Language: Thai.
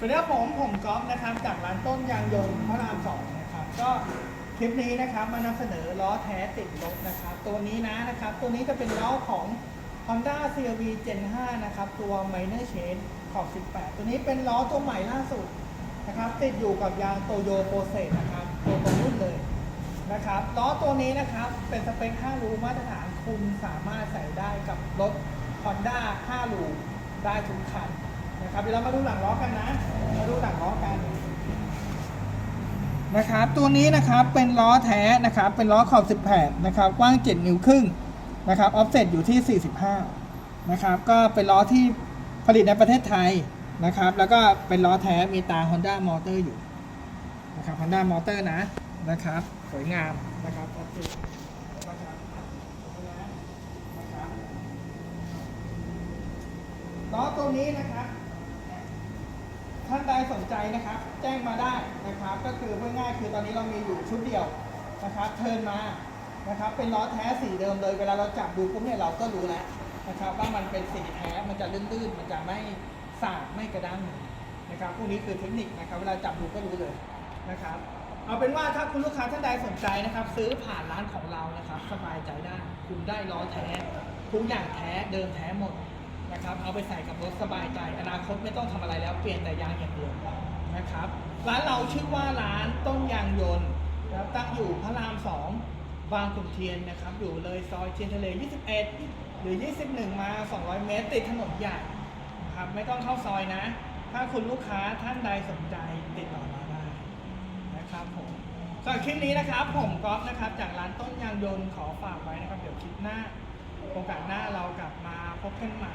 สวัสดีครับผมผมก๊อฟนะครับจากร้านต้นยางยนต์พระรามสองนะครับก็คลิปนี้นะครับมานำเสนอล้อแท้ติดรถนะครับ ตัวนี้นะนะครับ ตัวนี้จะเป็นล้อของ Honda CRV Gen 5 นะครับ ตัว Minor Change ขอบ 18 ตัวนี้เป็นล้อตัวใหม่ล่าสุดนะครับ ติดอยู่กับยางโตโยโปรเซสนะครับตัวตรงรุ่นเลยนะครับล้อตัวนี้นะครับเป็นสเปค5รูมาตรฐานคุณสามารถใส่ได้กับรถ Honda 5รูได้ทุกคัน นะครับเดี๋ยวเรามาดูหลังล้อกันนะ มาดูหลังล้อกันนะครับ ตัวนี้นะครับเป็นล้อแท้นะครับ เป็นล้อขอบ18นะครับ กว้าง 7 นิ้วครึ่งนะครับออฟเซ็ตอยู่ที่ 45นะครับ ก็เป็นล้อที่ผลิตในประเทศไทยนะครับ แล้วก็เป็นล้อแท้มีตา Honda Motor อยู่นะครับ Honda Motor นะนะครับ สวยงามนะครับชัดเจนนะครับนะครับล้อตัวนี้นะครับ ท่านใดสนใจนะครับ แจ้งมาได้นะครับ ก็คือเพื่อง่ายคือตอนนี้เรามีอยู่ชุดเดียวนะครับเทิร์นมานะครับ เป็นล้อแท้สีเดิมเลย เวลาเราจับดูปุ๊บเนี่ยเราก็รู้แล้วนะครับ ว่ามันเป็นสีแท้มันจะลื่นๆ มันจะไม่สากไม่กระด้างนะครับพวกนี้คือเทคนิคนะครับ เวลาจับดูก็รู้เลยนะครับ เอาเป็นว่าถ้าคุณลูกค้าท่านใดสนใจนะครับ ซื้อผ่านร้านของเรานะครับ สบายใจได้คุณได้ล้อแท้ทุกอย่างแท้เดิมแท้หมดนะครับ เอาไปใส่กับรถสบายใจอน คตไม่ต้องทำอะไรแล้วเปลี่ยนแต่ยางอย่างเดียวนะครับ ร้านเราชื่อว่าร้านต้นยางยนต์ตั้งอยู่พระรามสองบางขุนเทียนนะครับ อยู่เลยซอยเทียนทะเล 21 หรือ 21 มา 200 เมตร ติดถนนใหญ่นะครับไม่ต้องเข้าซอยนะ ถ้าคุณลูกค้าท่านใดสนใจติดต่อมาได้นะครับผมสำหรับคลิปนี้นะครับ ผมก๊อฟนะครับ จากร้านต้นยางยนต์ขอฝากไว้นะครับ เดี๋ยวคลิปหน้าโอกาสหน้าเรากลับมาพบกันใหม่